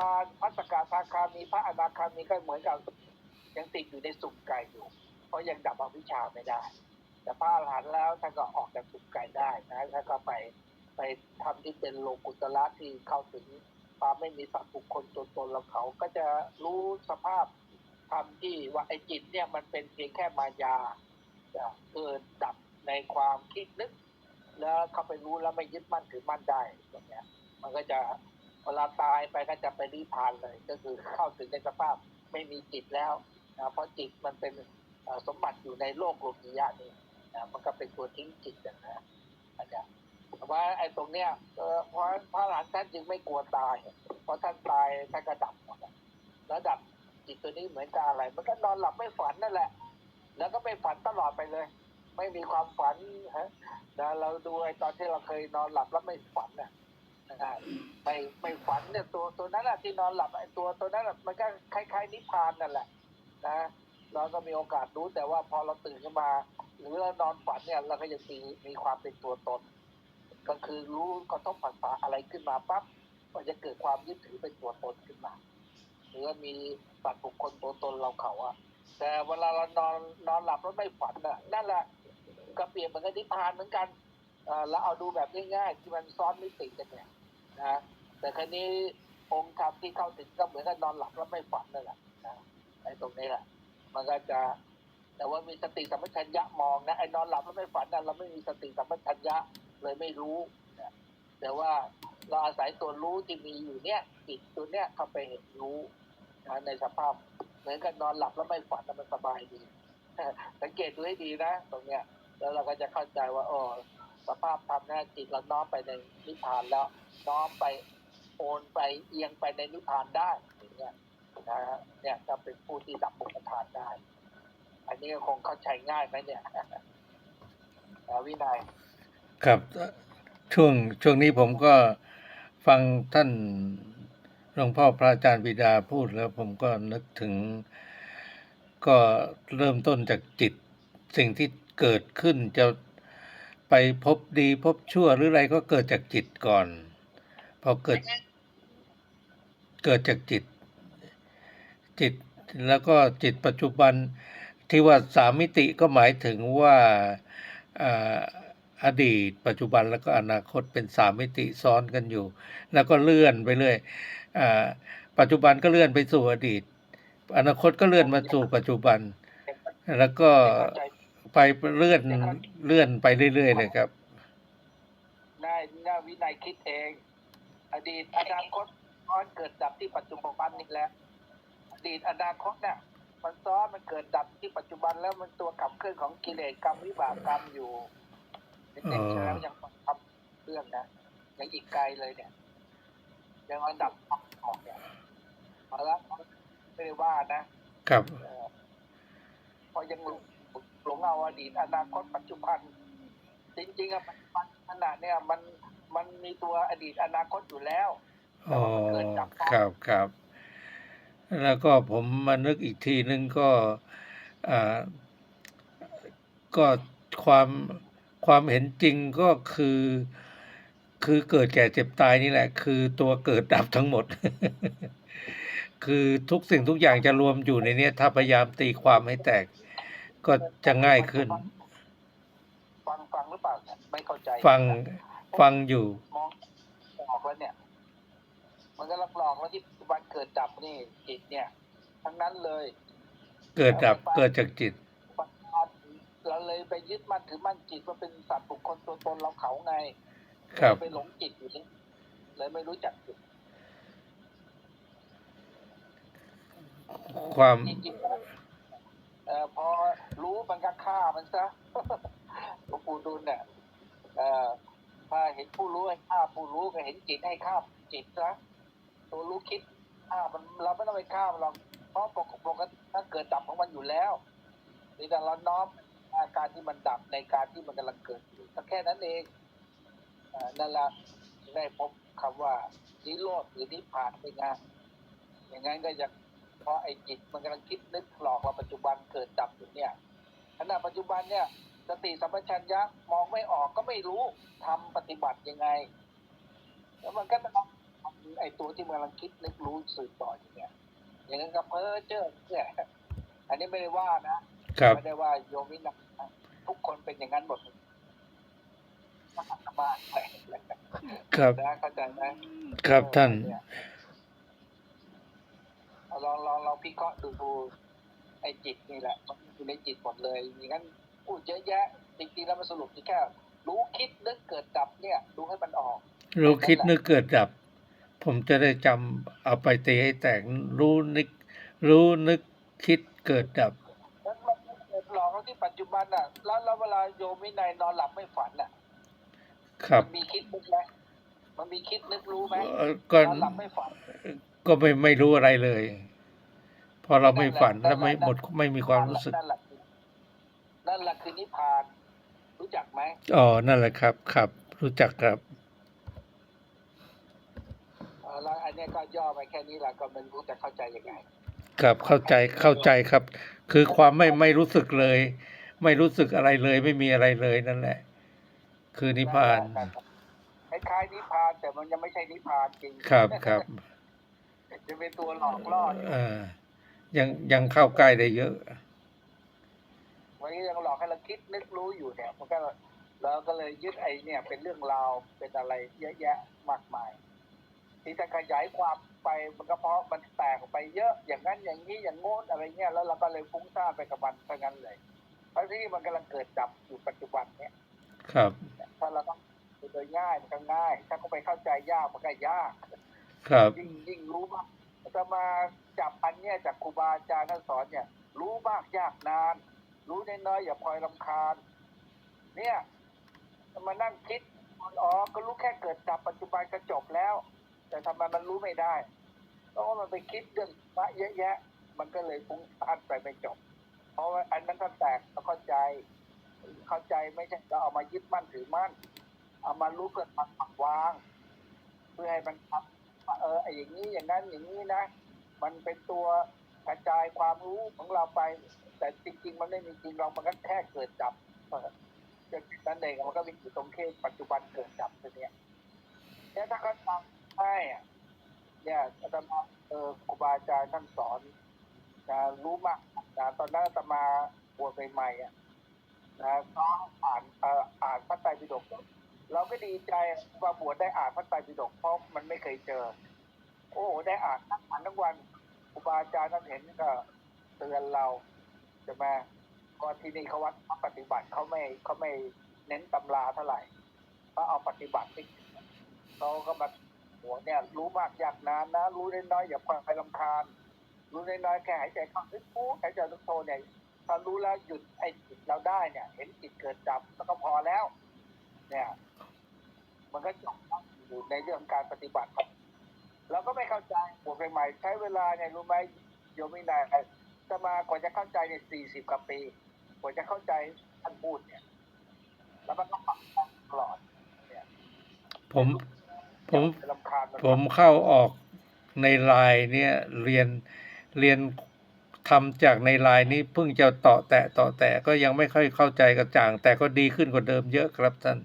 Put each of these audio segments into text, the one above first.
บาลพระสกทาคามีพระอนาคามีก็เหมือนกับยังติดอยู่ในสุมไก่อยู่ เพราะยังดับอวิชชาไม่ได้ แต่พระอรหันต์แล้วท่านก็ออกจากสุมไก่ได้นะท่านก็ไปไปทำที่เป็นโลกุตละที่เข้าถึงความไม่มีสัตว์บุคคลตัวตนแล้วเขาก็จะรู้สภาพธรรมที่ว่าไอ้จิตเนี่ยมันเป็นเพียงแค่มายาจะเกิดดับในความคิดนึก แล้วเขาไปรู้แล้วไม่ยึดมั่นถือมั่นได้อย่างเงี้ยมันก็จะ เวลาตายไปก็จะไปนิพพานเลย ก็คือเข้าถึงในสภาพไม่มีจิตแล้วนะเพราะจิตมันเป็นสมบัติอยู่ในโลกโลกียะนี่นะมันก็เป็นตัวทิ้งจิตนะนะอาจารย์แต่ว่าไอ้ตรงเนี้ยเพราะพระหลานท่านจึงไม่กลัวตาย เพราะท่านตายท่านก็ดับหมดแล้วดับจิตตัวนี้เหมือนกับอะไร มันก็นอนหลับไม่ฝันนั่นแหละ แล้วก็ไม่ฝันตลอดไปเลย ไม่มีความฝันฮะนะเราดูไอ้ตอนที่เราเคยนอนหลับแล้วไม่ฝันน่ะ นะฮะไม่ไม่ฝันเนี่ยตัวตัวนั้นแหะที่นอนหลับไอ้ตัวตัวนั้นน่ะมันก็คล้ายๆนิพพานนั่นแหละ นะเราก็มีโอกาสรู้แต่ว่าพอเราตื่นขึ้นมา หรือเรานอนฝันเนี่ยเราก็ยังมีมีความเป็นตัวตน ก็คือรู้กระทบผัสสะอะไรขึ้นมาปั๊บมันจะเกิดความยึดถือเป็นตัวตนขึ้นมาหรือว่ามีสัตว์บุคคลตัวตนเราเขาอะแต่เวลาเรานอนนอนหลับแล้วไม่ฝันน่ะนั่นแหละก็เปรียบเหมือนกับนิพพานเหมือนกันเอ่อเราเอาดูแบบง่ายๆที่มันซ้อนมิติกันเนี่ย นะแต่ครั้นี้องค์ธรรมที่เข้าถึงก็เหมือนกับนอนหลับแล้วไม่ฝันนั่นแหละนะไอ้ตรงนี้แหละมันก็จะ แต่ว่ามีสติสัมปชัญญะมองนะไอ้นอนหลับแล้วไม่ฝันนะเราไม่มีสติสัมปชัญญะเลยไม่รู้นะแต่ว่าเราอาศัยตัวรู้ที่มีอยู่เนี่ยจิตตัวเนี้ยเข้าไปเห็นรู้นะในสภาพ เหมือนกับนอนหลับแล้วไม่ฝันนะมันสบายดีสังเกตดูให้ดีนะตรงเนี้ยแล้วเราก็จะเข้าใจว่าอ๋อสภาพธรรมนะจิตเราน้อมไปในนิพพานแล้ว น้อมไปโอนไปเอียงไปในนิพพานได้อย่างเงี้ยนะฮะเนี่ยจะเป็นผู้ที่ดับอุปทานได้ อันนี้คงเข้าใจง่ายไหมเนี่ยวินัยครับช่วงช่วงนี้ผมก็ฟังท่านหลวงพ่อพระอาจารย์บิดาพูดแล้วผมก็นึกถึง ก็เริ่มต้นจากจิตสิ่งที่เกิดขึ้นจะไปพบดีพบชั่วหรืออะไรก็เกิดจากจิตก่อน พอเกิด เกิดจากจิต จิตแล้วก็จิตปัจจุบันที่ว่าสามมิติก็หมายถึงว่าอ่าอดีต ปัจจุบันแล้วก็อนาคตเป็นสามมิติซ้อนกันอยู่ แล้วก็เลื่อนไปเรื่อยอ่าปัจจุบันก็เลื่อนไปสู่อดีต อนาคตก็เลื่อนมาสู่ปัจจุบัน แล้วก็เข้าใจไปเลื่อนเลื่อนไปเรื่อยๆเลยครับ ได้ได้วินัยคิดเอง อดีตอนาคตซ้อนเกิดดับที่ปัจจุบันนี่แหละอดีตอนาคตเนี่ยมันซ้อนมันเกิดดับที่ปัจจุบันแล้วมันตัวขับเคลื่อนของกิเลสกรรมวิบากกรรมอยู่เด็กๆแล้วยังทำเรื่องนะยังอีกไกลเลยเนี่ยยังอันดับออกเนี่ยมาแล้วไม่ได้ว่านะครับเออเพอยังหลงหลงเอาอดีตอนาคตปัจจุบัน จริงๆอะปัจจุบันขณะเนี่ยมัน มันมีตัวอดีตอนาคตอยู่แล้วอ๋อครับครับ แล้วก็ผมมานึกอีกทีนึงก็อ่าก็ความความเห็นจริงก็คือ คือเกิดแก่เจ็บตายนี่แหละ คือตัวเกิดดับทั้งหมด คือทุกสิ่งทุกอย่างจะรวมอยู่ในเนี้ยถ้าพยายามตีความให้แตก ก็จะง่ายขึ้น ฟังฟังหรือเปล่าเนี่ยไม่เข้าใจ ฟัง ฟังอยู่มองออกแล้วเนี่ย มันก็รับรองว่าที่ปัจจุบันเกิดดับนี่จิตเนี่ย ทั้งนั้นเลย เกิดดับเกิดจากจิตเราเลยไปยึดมั่นถือมั่นจิตว่าเป็นสัตว์บุคคลตัวตนเราเขาไงครับเลยไปหลงจิตอยู่นี่เลยไม่รู้จักจิตความจริงๆแล้วเอ่อพอรู้มันก็ฆ่ามันซะหลวงปู่ดูลเนี่ยเอ่อ ถ้าเห็นผู้รู้ให้ฆ่าผู้รู้ก็เห็นจิตให้ฆ่าจิตซะตัวรู้คิดฆ่ามันเราไม่ต้องไปฆ่ามันหรอกเพราะปกปกติถ้าเกิดดับของมันอยู่แล้วนี่แต่เราน้อมอาการที่มันดับในการที่มันกำลังเกิดอยู่แค่นั้นเองอนั่นแหละได้พบคำว่านิโรธหรือนิพพานไปงานอย่างนั้นก็จะเพราะไอ้จิตมันกำลังคิดนึกหลอกเราปัจจุบันเกิดดับอยู่เนี่ยขณะปัจจุบันเนี่ย สติสัมปชัญญะมองไม่ออกก็ไม่รู้ทำปฏิบัติยังไง แล้วมันก็ต้องไอ้ตัวที่มันกำลังคิดนึกรู้สืบต่ออยู่เนี่ยอย่างนั้นก็เพ้อเจ้อเนี่ยอันนี้ไม่ได้ว่านะครับไม่ได้ว่าโยมวินัยนะทุกคนเป็นอย่างนั้นหมดถ้าทำบ้านไปครับนะเข้าใจไหมครับท่านเยเอาลองลองลองพิเคราะห์ดูดูไอ้จิตนี่แหละมันอยู่ในจิตหมดเลยอย่างนั้น พูดเยอะแยะ จริงๆแล้วมันสรุปที่แค่ รู้คิดนึกเกิดดับเนี่ย รู้ให้มันออก รู้คิดนึกเกิดดับ ผมจะได้จำเอาไปตีให้แตกรู้นึก รู้นึกคิดเกิดดับแล้วมันเกิดหลอกเราที่ปัจจุบันอะ แล้วแล้วเวลาโยมวินัยนอนหลับไม่ฝันอะ ครับมันมีคิดนึกไหมมันมีคิดนึกรู้ไหมเอ่อก็นอนหลับไม่ฝัน ก็ไม่ไม่รู้อะไรเลย พอเราไม่ฝันแล้วไม่หมดไม่มีความรู้สึกนั่นแหละ นั่นแหละคือนิพพาน รู้จักไหมอ๋อ นั่นแหละครับ ครับ รู้จักครับเอ่อแล้วอันเนี้ยก็ย่อไปแค่นี้แหละก็ไม่รู้จะเข้าใจยังไง ครับเข้าใจเข้าใจครับ คือความไม่ไม่รู้สึกเลย ไม่รู้สึกอะไรเลย ไม่มีอะไรเลยนั่นแหละ คือนิพพานคล้ายๆนิพพานแต่มันยังไม่ใช่นิพพานจริงครับครับจะเป็นตัวหลอกล่ออยู่เออยังยังเข้าใกล้ได้เยอะ วันนี้ยังหลอกให้เราคิดนึกรู้อยู่เนี่ยมันก็เราก็เลยยึดไอ้เนี่ยเป็นเรื่องราวเป็นอะไรเยอะแยะมากมาย ที่จะขยายความไปมันก็เพราะมันแตกออกไปเยอะอย่างนั้นอย่างนี้อย่างโน้นอะไรเงี้ยแล้วเราก็เลยฟุ้งซ่านไปกับมันเพราะงั้นเลยเพราะที่มันกำลังเกิดดับอยู่ปัจจุบันเนี่ยครับถ้าเราต้องโดยง่ายมันก็ง่าย ถ้าเขาไปเข้าใจยากมันก็ยากครับยิ่งยิ่งรู้มากจะมาจับอันเนี้ยจากครูบาอาจารย์ท่านสอนเนี่ย รู้มากยากนาน รู้น้อยๆอย่าพลอยลำคาญ เนี่ยมานั่งคิดอ๋อก็รู้แค่เกิดดับปัจจุบันก็จบแล้ว แต่ทำไมมันรู้ไม่ได้เพราะว่ามันไปคิดเรื่องพระเยอะแยะ มันก็เลยฟุ้งซ่านไปไม่จบ เพราะว่าอันนั้นถ้านแตกเราเข้าใจ เข้าใจไม่ใช่เราเอามายึดมั่นถือมั่น เอามารู้เกิดปักปักวาง เพื่อให้มันทำเออไออย่างนี้อย่างนั้นอย่างนี้นะ มันเป็นตัวกระจายความรู้ของเราไป แต่จริง ๆ มันไม่มีจริงเรามันก็แค่เกิดดับเออจะนั่นเองมันก็มีอยู่ตรงแค่ปัจจุบันเกิดดับตัวเนี้ยเนี่ยถ้าเขาทำให้อะเนี่ยอาตมาเออครูบาอาจารย์ท่านสอนนะรู้มากนะตอนนั้นอาตมาบวชใหม่ๆอะนะก็อ่านเอ่ออ่านพระไตรปิฎกเราก็ดีใจว่าบวชได้อ่านพระไตรปิฎกเพราะมันไม่เคยเจอ โอ้โหได้อ่านทั้งอ่านทั้งวันครูบาอาจารย์ท่านเห็นก็เตือนเรา ช่ไหมก็ที่นี่เขาวัดปฏิบัติเขาไม่เขาไม่เน้นตำราเท่าไหร่เขาเอาปฏิบัติที่เขาก็มาหัวเนี่ย รู้มากอยากนานนะ รู้น้อยๆอย่าไปลำคาญ รู้น้อยๆแค่หายใจเข้าลึกปุ๊บหายใจลึกโทเนี่ยถ้ารู้แล้วหยุดไอ้จิตเราได้เนี่ย เห็นจิตเกิดดับแล้วก็พอแล้ว เนี่ย มันก็จบอยู่ในเรื่องการปฏิบัติเราก็ไม่เข้าใจบวใหม่ใช้เวลาเนี่ยรู้ไหมโยมไม่นาน จะมากว่าจะเข้าใจเนี่ยสี่สิบกว่าปีกว่าจะเข้าใจท่านพูดเนี่ย แล้วมันก็ปรับตลอดผมผมลำคาญนผมเข้าออกในไลน์เนี่ยเรียนเรียนทำจากในไลน์นี้เพิ่งจะต่อแตะต่อแตะก็ยังไม่ค่อยเข้าใจกระจ่าง แต่ก็ดีขึ้นกว่าเดิมเยอะครับท่าน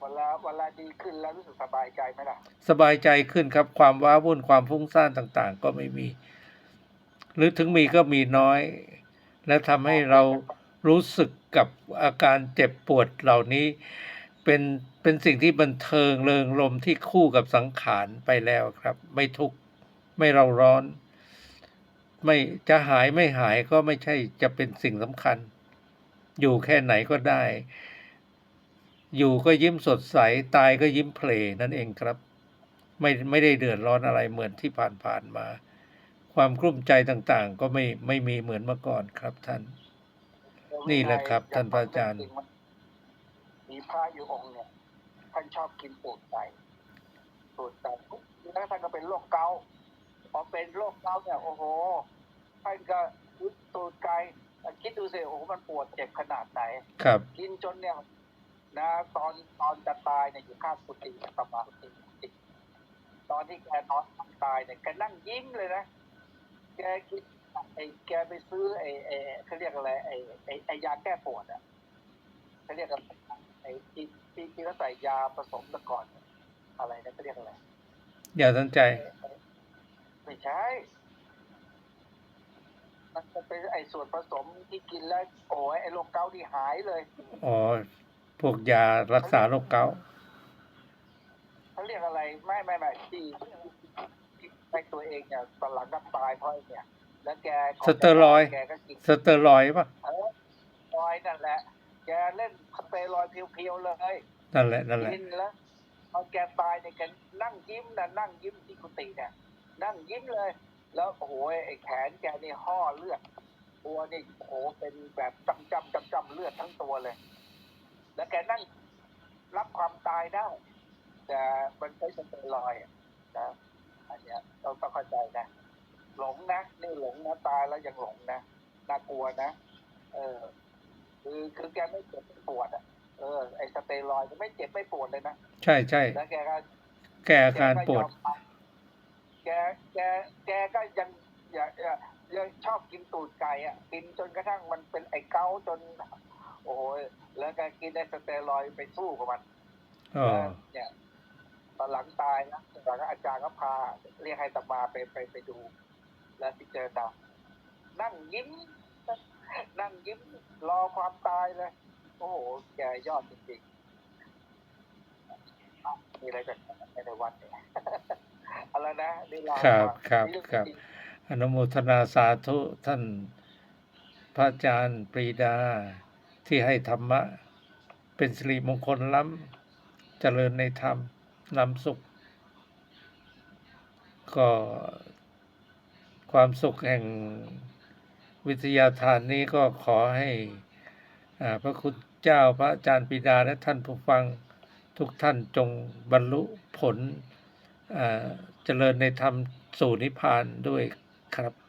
เวลาเวลาดีขึ้นแล้วรู้สึกสบายใจไหมล่ะ สบายใจขึ้นครับความว้าวุ่นความฟุ้งซ่านต่าง ๆ ก็ไม่มี หรือถึงมีก็มีน้อย และทำให้เรารู้สึกกับอาการเจ็บปวดเหล่านี้เป็นเป็นสิ่งที่บันเทิงเริงรมที่คู่กับสังขารไปแล้วครับ ไม่ทุกข์ไม่เราร้อน ไม่จะหายไม่หายก็ไม่ใช่จะเป็นสิ่งสำคัญ อยู่แค่ไหนก็ได้ อยู่ก็ยิ้มสดใสตายก็ยิ้มเพลนั่นเองครับ ไม่ไม่ได้เดือดร้อนอะไรเหมือนที่ผ่านๆมา ความกลุ้มใจต่างๆ ก็ไม่ไม่มีเหมือนเมื่อก่อนครับท่าน นี่แหละครับ ท่านพระอาจารย์ มีพระอยู่องค์เนี่ยท่านชอบกินตูดไก่ตูดไก่ปุ๊บแล้วท่านก็เป็นโรคเกาต์พอเป็นโรคเกาต์เนี่ยโอ้โหท่านก็อุ๊ยตูดไก่คิดดูสิโอ้โหมันปวดเจ็บขนาดไหน ครับ กินจนเนี่ยนะตอนตอนจะตายเนี่ยอยู่ข้างกุฏิประมาณกุฏิตอนที่แกนอนตายเนี่ยแกนั่งยิ้มเลยนะ แกคิดไอ้แกไปซื้อไอ้ไอ้เขาเรียกอะไรไอ้ไอ้ไอ้ยาแก้ปวดอะเขาเรียกอะไรไอ้ที่ที่ที่เขาใส่ยาผสมตะก่อน อะไรนะเขาเรียกอะไรอย่าสนใจ ไม่ใช่มันจะเป็นไอ้ส่วนผสมที่กินแล้วโอ้ยไอ้โรคเกาต์ที่หายเลยอ๋อพวกยารักษาโรคเกาต์เขาเรียกอะไรไม่ไม่ไม่ที่ ที่ไอ้ตัวเองเนี่ยตอนหลังก็ตายเพราะไอ้เนี่ย แล้วแกก่นสเตอรอยด์ แกก็กินสเตอรอยด์ป่ะ เออรอยด์นั่นแหละ แกเล่นสเตอรอยด์เพียวๆเลยนั่นแหละ นั่นแหละ กินแล้วพอแกตายเนี่ยแกนั่งยิ้มนะนั่งยิ้มที่กุฏิเนี่ยนั่งยิ้มเลย แล้วโอ้โหไอ้แขนแกนี่ห่อเลือดตัวนี่โอ้โหเป็นแบบจำจำจำจำเลือดทั้งตัวเลย แล้วแกนั่งรับความตายได้ แต่มันใช้สเตียรอยด์อะนะ อันเนี้ยเราต้องเข้าใจนะหลงนะนี่หลงนะตายแล้วยังหลงนะน่ากลัวนะเออ คือคือแกไม่เจ็บไม่ปวดอะเออไอ้สเตียรอยด์ไม่เจ็บไม่ปวดเลยนะใช่ใช่แล้วแกก็แก้อาการปวด แกแกแกก็ยังอย่าอย่ายังชอบกินตูดไก่อะ กินจนกระทั่งมันเป็นไอ้เกาต์จน โอ้โหแล้วแกกินไอ้สเตียรอยด์ไปสู้กับมันอ๋อแล้วเนี่ย ตอนหลังตายนะตอนหลังอาจารย์ก็พาเรียกให้ตมาไปไปไปดู แล้วที่เจอดานั่งยิ้ม นั่งยิ้มรอความตายเลย โอ้โห แกยอดจริงๆอะมีอะไรจะในวันเนี่ยอะไรนะนี่เราครับครับนี่เองครับจงอนุโมทนาสาธุท่านพระอาจารย์ปรีดาที่ให้ธรรมะ เป็นสิริมงคลล้ำเจริญในธรรม นำสุข ก็ความสุขแห่งวิทยาทานนี้ก็ขอให้อาพระคุณเจ้าพระอาจารย์ปิดาและท่านผู้ฟังทุกท่านจงบรรลุผลเจริญในธรรมสู่นิพพานด้วยครับ